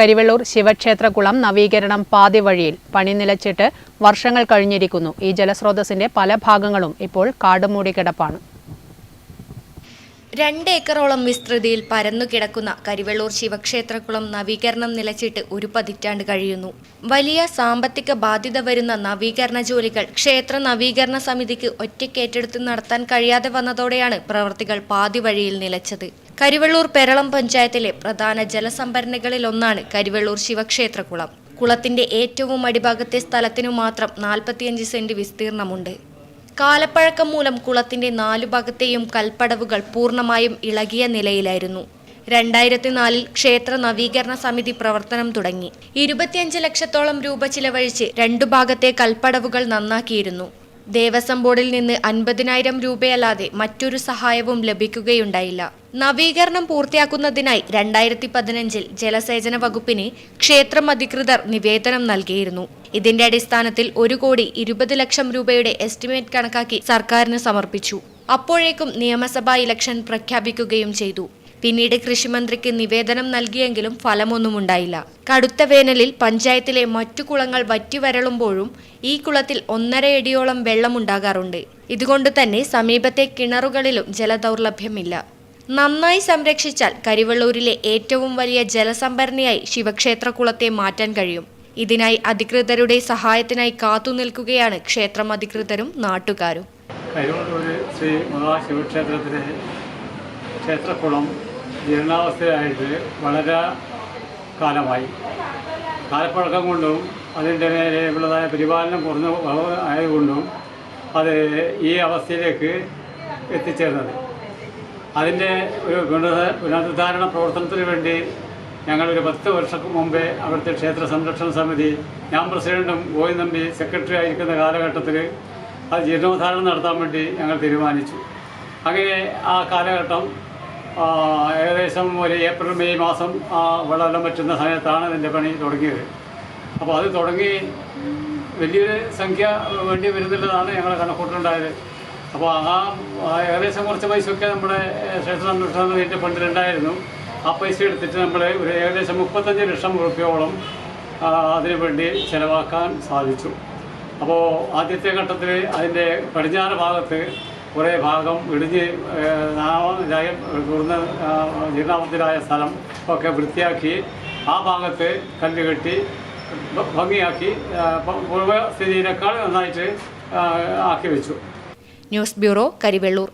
കരിവെള്ളൂർ ശിവക്ഷേത്രകുളം നവീകരണം പാതി വഴിയിൽ പണി നിലച്ചിട്ട് വർഷങ്ങൾ കഴിഞ്ഞിരിക്കുന്നു. ഈ ജലസ്രോതസ്സിന്റെ പല ഭാഗങ്ങളും ഇപ്പോൾ കാടുമൂടി കിടപ്പാണ് രണ്ട് ഏക്കറോളം വിസ്തൃതിയിൽ പരന്നു കിടക്കുന്ന കരിവെള്ളൂർ ശിവക്ഷേത്രക്കുളം നവീകരണം നിലച്ചിട്ട് ഒരു പതിറ്റാണ്ട് കഴിയുന്നു. വലിയ സാമ്പത്തിക ബാധ്യത വരുന്ന നവീകരണ ജോലികൾ ക്ഷേത്ര നവീകരണ സമിതിക്ക് ഒറ്റയ്ക്കേറ്റെടുത്ത് നടത്താൻ കഴിയാതെ വന്നതോടെയാണ് പ്രവൃത്തികൾ പാതി വഴിയിൽ നിലച്ചത്. കരിവെള്ളൂർ പെരളം പഞ്ചായത്തിലെ പ്രധാന ജലസംഭരണികളിലൊന്നാണ് കരിവെള്ളൂർ ശിവക്ഷേത്രക്കുളം. കുളത്തിന്റെ ഏറ്റവും അടിഭാഗത്തെ സ്ഥലത്തിനു മാത്രം നാൽപ്പത്തിയഞ്ച് സെന്റ് വിസ്തീർണമുണ്ട്. കാലപ്പഴക്കം മൂലം കുളത്തിന്റെ നാലു ഭാഗത്തെയും കൽപ്പടവുകൾ പൂർണമായും ഇളകിയ നിലയിലായിരുന്നു. രണ്ടായിരത്തി നാലിൽ ക്ഷേത്ര നവീകരണ സമിതി പ്രവർത്തനം തുടങ്ങി. ഇരുപത്തിയഞ്ച് ലക്ഷത്തോളം രൂപ ചിലവഴിച്ച് രണ്ടു ഭാഗത്തെ കൽപ്പടവുകൾ നന്നാക്കിയിരുന്നു. ദേവസ്വം ബോർഡിൽ നിന്ന് അൻപതിനായിരം രൂപയല്ലാതെ മറ്റൊരു സഹായവും ലഭിക്കുകയുണ്ടായില്ല. നവീകരണം പൂർത്തിയാക്കുന്നതിനായി രണ്ടായിരത്തി പതിനഞ്ചിൽ ജലസേചന വകുപ്പിന് ക്ഷേത്രം അധികൃതർ നിവേദനം നൽകിയിരുന്നു. ഇതിന്റെ അടിസ്ഥാനത്തിൽ ഒരു കോടി ഇരുപത് ലക്ഷം രൂപയുടെ എസ്റ്റിമേറ്റ് കണക്കാക്കി സർക്കാരിന് സമർപ്പിച്ചു. അപ്പോഴേക്കും നിയമസഭാ ഇലക്ഷൻ പ്രഖ്യാപിക്കുകയും ചെയ്തു. പിന്നീട് കൃഷിമന്ത്രിക്ക് നിവേദനം നൽകിയെങ്കിലും ഫലമൊന്നുമുണ്ടായില്ല കടുത്ത വേനലിൽ പഞ്ചായത്തിലെ മറ്റു കുളങ്ങൾ വറ്റിവരളുമ്പോഴും ഈ കുളത്തിൽ ഒന്നരയടിയോളം വെള്ളമുണ്ടാകാറുണ്ട്. ഇതുകൊണ്ട് തന്നെ സമീപത്തെ കിണറുകളിലും ജലദൗർലഭ്യമില്ല. നന്നായി സംരക്ഷിച്ചാൽ കരിവള്ളൂരിലെ ഏറ്റവും വലിയ ജലസംഭരണിയായി ശിവക്ഷേത്രകുളത്തെ മാറ്റാൻ കഴിയും. ഇതിനായി അധികൃതരുടെ സഹായത്തിനായി കാത്തുനിൽക്കുകയാണ് ക്ഷേത്രം അധികൃതരും നാട്ടുകാരും. കരുവള്ളൂർ ശ്രീ മഹാശിവക്ഷേത്രത്തിലെ ക്ഷേത്രക്കുളം ജീർണാവസ്ഥയായിട്ട് വളരെ കാലമായി. കാലപ്പഴക്കം കൊണ്ടും അതിന്റെ മേലെ ഉള്ളതായ പരിപാലനം കുറഞ്ഞ ആയതുകൊണ്ടും അത് ഈ അവസ്ഥയിലേക്ക് എത്തിച്ചേർന്നത്. അതിന്റെ ഒരു പുനരുദ്ധ- പുനരുദ്ധാരണ പ്രവർത്തനത്തിന് വേണ്ടി ഞങ്ങളൊരു പത്ത് വർഷം മുമ്പേ അവിടുത്തെ ക്ഷേത്ര സംരക്ഷണ സമിതി ഞാൻ പ്രസിഡന്റും ഗോവിന്ദ് നമ്പി സെക്രട്ടറി ആയിരിക്കുന്ന കാലഘട്ടത്തിൽ അത് ജീർണോദ്ധാരണം നടത്താൻ വേണ്ടി ഞങ്ങൾ തീരുമാനിച്ചു. അങ്ങനെ ആ കാലഘട്ടം ഏകദേശം ഒരു ഏപ്രിൽ മെയ് മാസം വെള്ളം പറ്റുന്ന സമയത്താണ് ഇതിന്റെ പണി തുടങ്ങിയത്. അപ്പോൾ അത് തുടങ്ങി വലിയൊരു സംഖ്യ വേണ്ടി വരുന്നുള്ളതാണ് ഞങ്ങളെ കണക്കൂട്ടുണ്ടായത് അപ്പോൾ ആ ഏകദേശം കുറച്ച് പൈസയൊക്കെ നമ്മുടെ ക്ഷേത്ര സംരക്ഷണത്തിന്റെ ഫണ്ടിലുണ്ടായിരുന്നു ആ പൈസ എടുത്തിട്ട് നമ്മൾ ഒരു ഏകദേശം മുപ്പത്തഞ്ച് ലക്ഷം റുപ്യോളം അതിനു വേണ്ടി ചിലവാക്കാൻ സാധിച്ചു. അപ്പോൾ ആദ്യത്തെ ഘട്ടത്തിൽ അതിന്റെ പടിഞ്ഞാറ് ഭാഗത്ത് കുറേ ഭാഗം ഇടിഞ്ഞ് തുറന്ന് ജീർണാവസ്ഥയിലായ സ്ഥലം ഒക്കെ വൃത്തിയാക്കി ആ ഭാഗത്ത് കല്ല് കെട്ടി ഭംഗിയാക്കി പൂർവസ്ഥിതിയിനേക്കാൾ നന്നായിട്ട് ആക്കി വെച്ചു. News bureau Karivellur